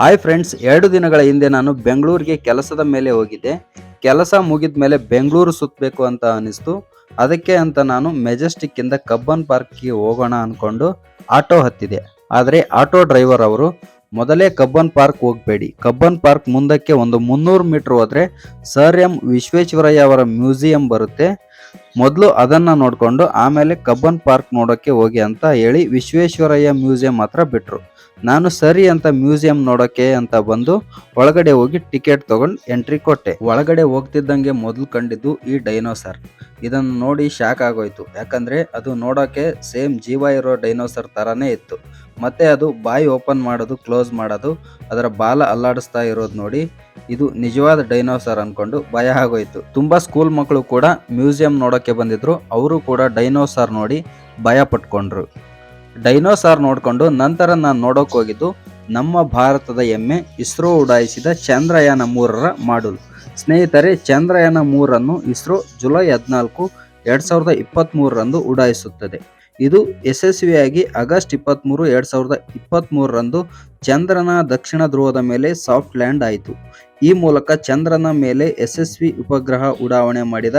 Hi friends ಎರಡು ದಿನಗಳ ಹಿಂದೆ ನಾನು ಬೆಂಗಳೂರಿಗೆ ಕೆಲಸದ ಮೇಲೆ ಹೋಗಿದ್ದೆ. ಕೆಲಸ ಮುಗಿದ ಮೇಲೆ ಬೆಂಗಳೂರು ಸುತ್ತಬೇಕು ಅಂತ ಅನಿಸ್ತು. ಅದಕ್ಕೆ ಅಂತ ನಾನು ಮೆಜೆಸ್ಟಿಕ್ ಇಂದ ಕಬ್ಬನ್ ಪಾರ್ಕ್ಗೆ ಹೋಗೋಣ ಅಂದ್ಕೊಂಡು ಆಟೋ ಹತ್ತಿದೆ. ಆದರೆ ಆಟೋ ಡ್ರೈವರ್ ಅವರು, ಮೊದಲೇ ಕಬ್ಬನ್ ಪಾರ್ಕ್ ಹೋಗಬೇಡಿ. ಕಬ್ಬನ್ ಪಾರ್ಕ್ ಮುಂದಕ್ಕೆ ಒಂದು ಮುನ್ನೂರು ಮೀಟರ್ ಹೋದರೆ ಸರ್ ಎಂ ವಿಶ್ವೇಶ್ವರಯ್ಯ ಅವರ ಮ್ಯೂಸಿಯಂ ಬರುತ್ತೆ. ಮೊದಲು ಅದನ್ನ ನೋಡ್ಕೊಂಡು ಆಮೇಲೆ ಕಬ್ಬನ್ ಪಾರ್ಕ್ ನೋಡೋಕ್ಕೆ ಹೋಗಿ ಅಂತ ಹೇಳಿ ವಿಶ್ವೇಶ್ವರಯ್ಯ ಮ್ಯೂಸಿಯಂ ಹತ್ರ ಬಿಟ್ರು. ನಾನು ಸರಿ ಅಂತ ಮ್ಯೂಸಿಯಂ ನೋಡೋಕೆ ಅಂತ ಬಂದು ಒಳಗಡೆ ಹೋಗಿ ಟಿಕೆಟ್ ತಗೊಂಡು ಎಂಟ್ರಿ ಕೊಟ್ಟೆ. ಒಳಗಡೆ ಹೋಗ್ತಿದ್ದಂಗೆ ಮೊದಲು ಕಂಡಿದ್ದು ಈ ಡೈನೋಸರ್. ಇದನ್ನು ನೋಡಿ ಶಾಕ್ ಆಗೋಯ್ತು. ಯಾಕಂದ್ರೆ ಅದು ನೋಡೋಕೆ ಸೇಮ್ ಜೀವ ಇರೋ ಡೈನೋಸರ್ ತರಾನೇ ಇತ್ತು. ಮತ್ತೆ ಅದು ಬಾಯಿ ಓಪನ್ ಮಾಡೋದು, ಕ್ಲೋಸ್ ಮಾಡೋದು, ಅದರ ಬಾಲ ಅಲ್ಲಾಡಿಸ್ತಾ ಇರೋದು ನೋಡಿ ಇದು ನಿಜವಾದ ಡೈನೋಸರ್ ಅನ್ಕೊಂಡು ಭಯ ಆಗೋಯ್ತು. ತುಂಬಾ ಸ್ಕೂಲ್ ಮಕ್ಕಳು ಕೂಡ ಮ್ಯೂಸಿಯಂ ನೋಡೋಕೆ ಬಂದಿದ್ರು. ಅವರು ಕೂಡ ಡೈನೋಸಾರ್ ನೋಡಿ ಭಯ ಪಟ್ಕೊಂಡ್ರು. ಡೈನೋಸಾರ್ ನೋಡಿಕೊಂಡು ನಂತರ ನಾನು ನೋಡೋಕೆ ಹೋಗಿದ್ದು ನಮ್ಮ ಭಾರತದ ಹೆಮ್ಮೆ ಇಸ್ರೋ ಉಡಾಯಿಸಿದ ಚಂದ್ರಯಾನ ಮೂರರ ಮಾಡುಲ್ ಸ್ನೇಹಿತರೆ, ಚಂದ್ರಯಾನ ಮೂರನ್ನು ಇಸ್ರೋ ಜುಲೈ ಹದಿನಾಲ್ಕು ಎರಡು ಸಾವಿರದ ಇಪ್ಪತ್ತ್ಮೂರರಂದು ಉಡಾಯಿಸುತ್ತದೆ. ಇದು ಯಶಸ್ವಿಯಾಗಿ ಆಗಸ್ಟ್ ಇಪ್ಪತ್ತ್ಮೂರು ಎರಡು ಸಾವಿರದ ಇಪ್ಪತ್ತ್ಮೂರರಂದು ಚಂದ್ರನ ದಕ್ಷಿಣ ಧ್ರುವದ ಮೇಲೆ ಸಾಫ್ಟ್ ಲ್ಯಾಂಡ್ ಆಯಿತು. ಈ ಮೂಲಕ ಚಂದ್ರನ ಮೇಲೆ ಯಶಸ್ವಿ ಉಪಗ್ರಹ ಉಡಾವಣೆ ಮಾಡಿದ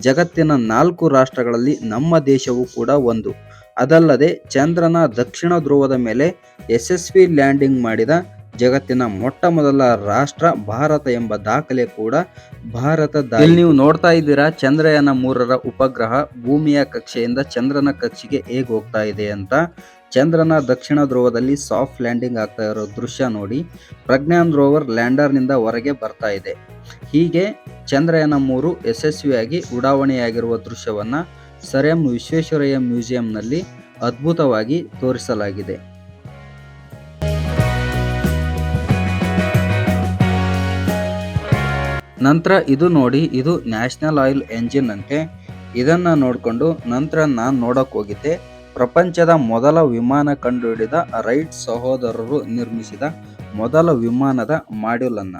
ಜಗತ್ತಿನ ನಾಲ್ಕು ರಾಷ್ಟ್ರಗಳಲ್ಲಿ ನಮ್ಮ ದೇಶವೂ ಕೂಡ ಒಂದು. ಅದಲ್ಲದೆ ಚಂದ್ರನ ದಕ್ಷಿಣ ಧ್ರುವದ ಮೇಲೆ ಯಶಸ್ವಿ ಲ್ಯಾಂಡಿಂಗ್ ಮಾಡಿದ ಜಗತ್ತಿನ ಮೊಟ್ಟ ಮೊದಲ ರಾಷ್ಟ್ರ ಭಾರತ ಎಂಬ ದಾಖಲೆ ಕೂಡ ಭಾರತದ ಇಲ್ಲಿ ನೀವು ನೋಡ್ತಾ ಇದ್ದೀರಾ, ಚಂದ್ರಯಾನ ಮೂರರ ಉಪಗ್ರಹ ಭೂಮಿಯ ಕಕ್ಷೆಯಿಂದ ಚಂದ್ರನ ಕಕ್ಷೆಗೆ ಹೇಗೆ ಹೋಗ್ತಾ ಇದೆ ಅಂತ. ಚಂದ್ರನ ದಕ್ಷಿಣ ಧ್ರುವದಲ್ಲಿ ಸಾಫ್ಟ್ ಲ್ಯಾಂಡಿಂಗ್ ಆಗ್ತಾ ಇರೋ ದೃಶ್ಯ ನೋಡಿ, ಪ್ರಜ್ಞಾನ್ ರೋವರ್ ಲ್ಯಾಂಡರ್ನಿಂದ ಹೊರಗೆ ಬರ್ತಾ ಇದೆ. ಹೀಗೆ ಚಂದ್ರಯಾನ ಮೂರು ಯಶಸ್ವಿಯಾಗಿ ಉಡಾವಣೆಯಾಗಿರುವ ದೃಶ್ಯವನ್ನ ಸರ್ ಎಂ ವಿಶ್ವೇಶ್ವರಯ್ಯ ಮ್ಯೂಸಿಯಂನಲ್ಲಿ ಅದ್ಭುತವಾಗಿ ತೋರಿಸಲಾಗಿದೆ. ನಂತರ ಇದು ನೋಡಿ, ಇದು ನ್ಯಾಷನಲ್ ಆಯಿಲ್ ಎಂಜಿನ್ ಅಂತೆ. ಇದನ್ನ ನೋಡಿಕೊಂಡು ನಂತರ ನಾನು ನೋಡಕ್ ಹೋಗಿದ್ದೆ. ಪ್ರಪಂಚದ ಮೊದಲ ವಿಮಾನ ಕಂಡುಹಿಡಿದ ರೈಟ್ ಸಹೋದರರು ನಿರ್ಮಿಸಿದ ಮೊದಲ ವಿಮಾನದ ಮಾಡ್ಯೂಲ್ ಅನ್ನ.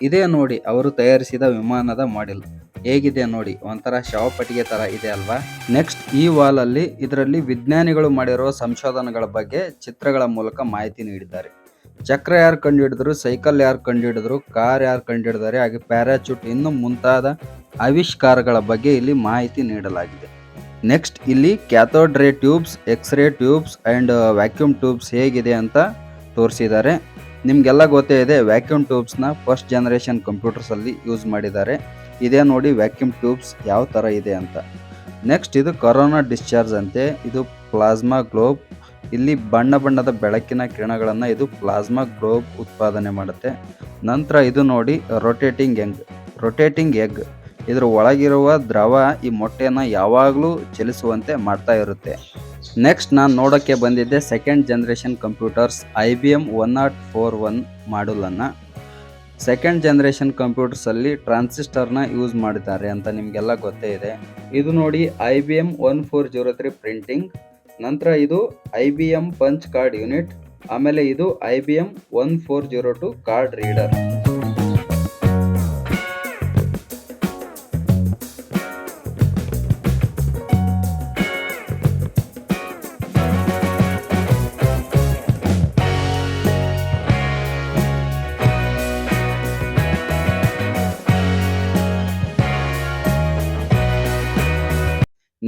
ಇದೇ ನೋಡಿ, ಅವರು ತಯಾರಿಸಿದ ವಿಮಾನದ ಮಾಡ್ಯೂಲ್. ಹೇಗಿದೆ ನೋಡಿ, ಒಂಥರ ಶವಪಟ್ಟಿಗೆ ತರ ಇದೆ ಅಲ್ವಾ? ನೆಕ್ಸ್ಟ್ ಈ ವಾಲ್ ಅಲ್ಲಿ ಇದರಲ್ಲಿ ವಿಜ್ಞಾನಿಗಳು ಮಾಡಿರುವ ಸಂಶೋಧನೆಗಳ ಬಗ್ಗೆ ಚಿತ್ರಗಳ ಮೂಲಕ ಮಾಹಿತಿ ನೀಡಿದ್ದಾರೆ. ಚಕ್ರ ಯಾರು ಕಂಡುಹಿಡಿದ್ರು, ಸೈಕಲ್ ಯಾರು ಕಂಡುಹಿಡಿದ್ರು, ಕಾರ್ ಯಾರು ಕಂಡುಹಿಡಿದಾರೆ, ಹಾಗೆ ಪ್ಯಾರಾಚೂಟ್ ಇನ್ನು ಮುಂತಾದ ಆವಿಷ್ಕಾರಗಳ ಬಗ್ಗೆ ಇಲ್ಲಿ ಮಾಹಿತಿ ನೀಡಲಾಗಿದೆ. ನೆಕ್ಸ್ಟ್ ಇಲ್ಲಿ cathode ray tubes X-ray tubes and vacuum tubes ಹೇಗಿದೆ ಅಂತ ತೋರಿಸಿದ್ದಾರೆ. ನಿಮಗೆಲ್ಲ ಗೊತ್ತೇ ಇದೆ ವ್ಯಾಕ್ಯೂಮ್ ಟ್ಯೂಬ್ಸ್ನ ಫಸ್ಟ್ ಜನರೇಷನ್ ಕಂಪ್ಯೂಟರ್ಸಲ್ಲಿ ಯೂಸ್ ಮಾಡಿದ್ದಾರೆ. ಇದೇ ನೋಡಿ ವ್ಯಾಕ್ಯೂಮ್ ಟ್ಯೂಬ್ಸ್ ಯಾವ ಥರ ಇದೆ ಅಂತ. ನೆಕ್ಸ್ಟ್ ಇದು ಕೊರೋನಾ ಡಿಸ್ಚಾರ್ಜ್ ಅಂತೆ, ಇದು ಪ್ಲಾಸ್ಮಾ ಗ್ಲೋಬ್ ಇಲ್ಲಿ ಬಣ್ಣ ಬಣ್ಣದ ಬೆಳಕಿನ ಕಿರಣಗಳನ್ನು ಇದು ಪ್ಲಾಸ್ಮಾ ಗ್ಲೋಬ್ ಉತ್ಪಾದನೆ ಮಾಡುತ್ತೆ. ನಂತರ ಇದು ನೋಡಿ ರೊಟೇಟಿಂಗ್ ಎಗ್ ರೊಟೇಟಿಂಗ್ ಎಗ್ ಇದರ ಒಳಗಿರುವ ದ್ರವ ಈ ಮೊಟ್ಟೆಯನ್ನು ಯಾವಾಗಲೂ ಚಲಿಸುವಂತೆ ಮಾಡ್ತಾ ಇರುತ್ತೆ. ನೆಕ್ಸ್ಟ್ ನಾನು ನೋಡೋಕ್ಕೆ ಬಂದಿದ್ದೆ second generation computers I B M one nought four one ಮಾಡಲನ್ನು second generation ಕಂಪ್ಯೂಟರ್ಸಲ್ಲಿ ಟ್ರಾನ್ಸಿಸ್ಟರ್ನ ಯೂಸ್ ಮಾಡಿದ್ದಾರೆ ಅಂತ ನಿಮಗೆಲ್ಲ ಗೊತ್ತೇ ಇದೆ. ಇದು ನೋಡಿ I B M one four zero three printing ನಂತರ ಇದು I B M punch card unit ಆಮೇಲೆ ಇದು I B M one four zero two card reader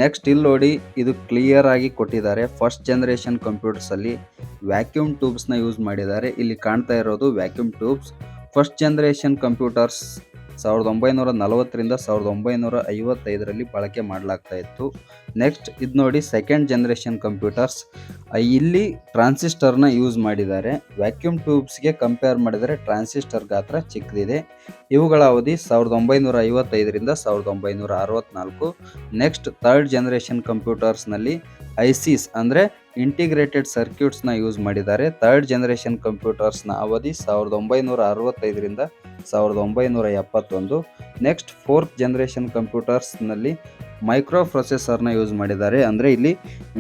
next ಇಲ್ಲಿ ನೋಡಿ, ಇದು ಕ್ಲಿಯರ್ ಆಗಿ ಕೊಟ್ಟಿದ್ದಾರೆ. ಫಸ್ಟ್ ಜನರೇಷನ್ ಕಂಪ್ಯೂಟರ್ಸ್ ಅಲ್ಲಿ ವ್ಯಾಕ್ಯೂಮ್ ಟ್ಯೂಬ್ಸ್ನ ಯೂಸ್ ಮಾಡಿದ್ದಾರೆ. ಇಲ್ಲಿ ಕಾಣ್ತಾ ಇರೋದು vacuum tubes first generation computers ಸಾವಿರದ ಒಂಬೈನೂರ ನಲವತ್ತರಿಂದ ಸಾವಿರದ ಒಂಬೈನೂರ ಐವತ್ತೈದರಲ್ಲಿ ಬಳಕೆ ಮಾಡಲಾಗ್ತಾ ಇತ್ತು. ನೆಕ್ಸ್ಟ್ ಇದು ನೋಡಿ ಸೆಕೆಂಡ್ ಜನರೇಷನ್ ಕಂಪ್ಯೂಟರ್ಸ್ ಇಲ್ಲಿ ಟ್ರಾನ್ಸಿಸ್ಟರ್ನ ಯೂಸ್ ಮಾಡಿದ್ದಾರೆ. ವ್ಯಾಕ್ಯೂಮ್ ಟ್ಯೂಬ್ಸ್ಗೆ ಕಂಪೇರ್ ಮಾಡಿದರೆ ಟ್ರಾನ್ಸಿಸ್ಟರ್ ಗಾತ್ರ ಚಿಕ್ಕದಿದೆ. ಇವುಗಳ ಅವಧಿ ಸಾವಿರದ ಒಂಬೈನೂರ ಐವತ್ತೈದರಿಂದ ಸಾವಿರದ ಒಂಬೈನೂರ ಅರವತ್ತ್ನಾಲ್ಕು ನೆಕ್ಸ್ಟ್ ಥರ್ಡ್ ಜನರೇಷನ್ ಕಂಪ್ಯೂಟರ್ಸ್ನಲ್ಲಿ ಐಸಿಸ್ ಅಂದರೆ ಇಂಟಿಗ್ರೇಟೆಡ್ ಸರ್ಕ್ಯೂಟ್ಸ್ನ ಯೂಸ್ ಮಾಡಿದ್ದಾರೆ. ಥರ್ಡ್ ಜನರೇಷನ್ ಕಂಪ್ಯೂಟರ್ಸ್ನ ಅವಧಿ ಸಾವಿರದ ಒಂಬೈನೂರ ಅರವತ್ತೈದರಿಂದ ಸಾವಿರದ ಒಂಬೈನೂರ ಎಪ್ಪತ್ತೊಂದು. ನೆಕ್ಸ್ಟ್ ಫೋರ್ತ್ ಜನರೇಷನ್ ಕಂಪ್ಯೂಟರ್ಸ್ನಲ್ಲಿ ಮೈಕ್ರೋ ಪ್ರೊಸೆಸರ್ನ ಯೂಸ್ ಮಾಡಿದ್ದಾರೆ. ಅಂದರೆ ಇಲ್ಲಿ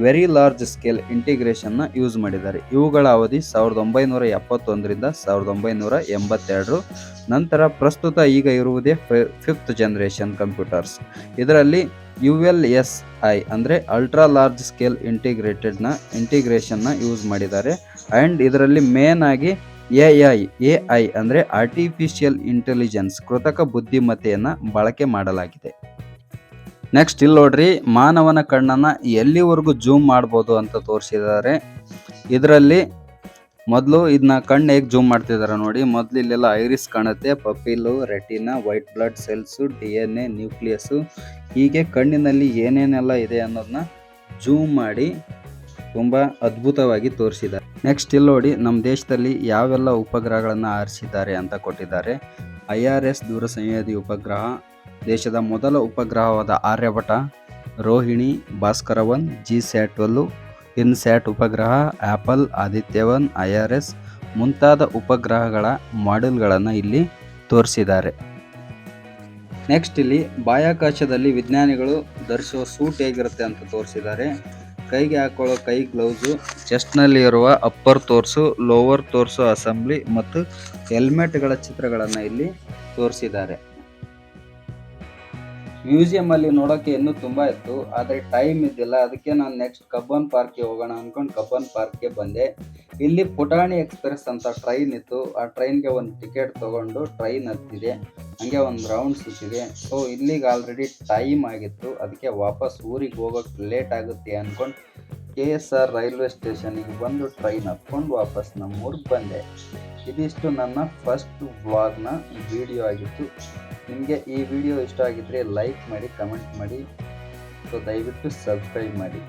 ವೆರಿ ಲಾರ್ಜ್ ಸ್ಕೇಲ್ ಇಂಟಿಗ್ರೇಷನ್ನ ಯೂಸ್ ಮಾಡಿದ್ದಾರೆ. ಇವುಗಳ ಅವಧಿ ಸಾವಿರದ ಒಂಬೈನೂರ ಎಪ್ಪತ್ತೊಂದರಿಂದ ಸಾವಿರದ ಒಂಬೈನೂರ ಎಂಬತ್ತೆರಡು. ನಂತರ ಪ್ರಸ್ತುತ ಈಗ ಇರುವುದೇ ಫಿಫ್ತ್ ಜನರೇಷನ್ ಕಂಪ್ಯೂಟರ್ಸ್ ಇದರಲ್ಲಿ ಯು ಎಲ್ ಎಸ್ ಐ ಅಂದರೆ ಅಲ್ಟ್ರಾ ಲಾರ್ಜ್ ಸ್ಕೇಲ್ ಇಂಟಿಗ್ರೇಟೆಡ್ನ ಇಂಟಿಗ್ರೇಷನ್ನ ಯೂಸ್ ಮಾಡಿದ್ದಾರೆ. ಆ್ಯಂಡ್ ಇದರಲ್ಲಿ ಮೇನ್ ಆಗಿ ಎ ಐ ಎ ಐ ಅಂದರೆ ಆರ್ಟಿಫಿಷಿಯಲ್ ಇಂಟೆಲಿಜೆನ್ಸ್ ಕೃತಕ ಬುದ್ಧಿಮತ್ತೆಯನ್ನು ಬಳಕೆ ಮಾಡಲಾಗಿದೆ. ನೆಕ್ಸ್ಟ್ ಇಲ್ಲಿ ನೋಡ್ರಿ, ಮಾನವನ ಕಣ್ಣನ್ನು ಎಲ್ಲಿವರೆಗೂ ಜೂಮ್ ಮಾಡ್ಬೋದು ಅಂತ ತೋರಿಸಿದ್ದಾರೆ. ಇದರಲ್ಲಿ ಮೊದಲು ಇದನ್ನ ಕಣ್ಣು ಹೇಗೆ ಜೂಮ್ ಮಾಡ್ತಿದ್ದಾರೆ ನೋಡಿ, ಮೊದಲು ಇಲ್ಲೆಲ್ಲ ಐರಿಸ್ ಕಾಣುತ್ತೆ pupil retina, white blood cells, D N A, nucleus. ಹೀಗೆ ಕಣ್ಣಿನಲ್ಲಿ ಏನೇನೆಲ್ಲ ಇದೆ ಅನ್ನೋದನ್ನ ಜೂಮ್ ಮಾಡಿ ತುಂಬ ಅದ್ಭುತವಾಗಿ ತೋರಿಸಿದ್ದಾರೆ. ನೆಕ್ಸ್ಟ್ ಇಲ್ಲಿ ನೋಡಿ ನಮ್ಮ ದೇಶದಲ್ಲಿ ಯಾವೆಲ್ಲ ಉಪಗ್ರಹಗಳನ್ನು ಆರಿಸಿದ್ದಾರೆ ಅಂತ ಕೊಟ್ಟಿದ್ದಾರೆ. ಐ ಆರ್ ಎಸ್ ದೂರ ಸಂಯೋಧಿ ಉಪಗ್ರಹ, ದೇಶದ ಮೊದಲ ಉಪಗ್ರಹವಾದ Aryabhata Rohini Bhaskara one G sat twelve INSAT ಉಪಗ್ರಹ Apple Aditya one, I R S ಮುಂತಾದ ಉಪಗ್ರಹಗಳ ಮಾಡೆಲ್ಗಳನ್ನು ಇಲ್ಲಿ ತೋರಿಸಿದ್ದಾರೆ. ನೆಕ್ಸ್ಟ್ ಇಲ್ಲಿ ಬಾಹ್ಯಾಕಾಶದಲ್ಲಿ ವಿಜ್ಞಾನಿಗಳು ಧರಿಸುವ ಸೂಟ್ ಹೇಗಿರುತ್ತೆ ಅಂತ ತೋರಿಸಿದ್ದಾರೆ. ಕೈಗೆ ಹಾಕೊಳ್ಳೋ ಕೈ ಗ್ಲೌಸು, ಚೆಸ್ಟ್ನಲ್ಲಿ ಇರುವ ಅಪ್ಪರ್ ತೋರ್ಸು, ಲೋವರ್ ತೋರ್ಸು, ಅಸೆಂಬ್ಲಿ ಮತ್ತು ಹೆಲ್ಮೆಟ್ಗಳ ಚಿತ್ರಗಳನ್ನು ಇಲ್ಲಿ ತೋರಿಸಿದ್ದಾರೆ. ಮ್ಯೂಸಿಯಂ ಅಲ್ಲಿ ನೋಡೋಕೆ ಇನ್ನೂ ತುಂಬಾ ಇತ್ತು, ಆದರೆ ಟೈಮ್ ಇದ್ದಿಲ್ಲ. ಅದಕ್ಕೆ ನಾನು ನೆಕ್ಸ್ಟ್ ಕಬ್ಬನ್ ಪಾರ್ಕ್ಗೆ ಹೋಗೋಣ ಅನ್ಕೊಂಡು ಕಬ್ಬನ್ ಪಾರ್ಕ್ಗೆ ಬಂದೆ. ಇಲ್ಲಿ ಪುಟಾಣಿ ಎಕ್ಸ್ಪ್ರೆಸ್ ಅಂತ ಟ್ರೈನ್ ಇತ್ತು. ಆ ಟ್ರೈನ್ಗೆ ಒಂದು ಟಿಕೆಟ್ ತಗೊಂಡು ಟ್ರೈನ್ ಹತ್ತಿದೆ. ಹಂಗೆ ಒಂದು ರೌಂಡ್ ಸುತ್ತಿದೆ. ಸೊ ಇಲ್ಲಿಗೆ ಆಲ್ರೆಡಿ ಟೈಮ್ ಆಗಿತ್ತು. ಅದಕ್ಕೆ ವಾಪಸ್ ಊರಿಗೆ ಹೋಗೋಕೆ ಲೇಟ್ ಆಗುತ್ತೆ ಅಂದ್ಕೊಂಡು ಕೆ ಎಸ್ ಆರ್ ರೈಲ್ವೆ ಸ್ಟೇಷನಿಗೆ ಬಂದು ಟ್ರೈನ್ ಹತ್ಕೊಂಡು ವಾಪಸ್ ನಮ್ಮ ಊರಿಗೆ ಬಂದೆ. ಇದಿಷ್ಟು ನನ್ನ ಫಸ್ಟ್ ವ್ಲಾಗ್ನ ವಿಡಿಯೋ ಆಗಿತ್ತು. ನಿಮಗೆ ಈ ವಿಡಿಯೋ ಇಷ್ಟ ಆಗಿದ್ದರೆ ಲೈಕ್ ಮಾಡಿ ಕಮೆಂಟ್ ಮಾಡಿ. ಸೊ ದಯವಿಟ್ಟು ಸಬ್ಸ್ಕ್ರೈಬ್ ಮಾಡಿ.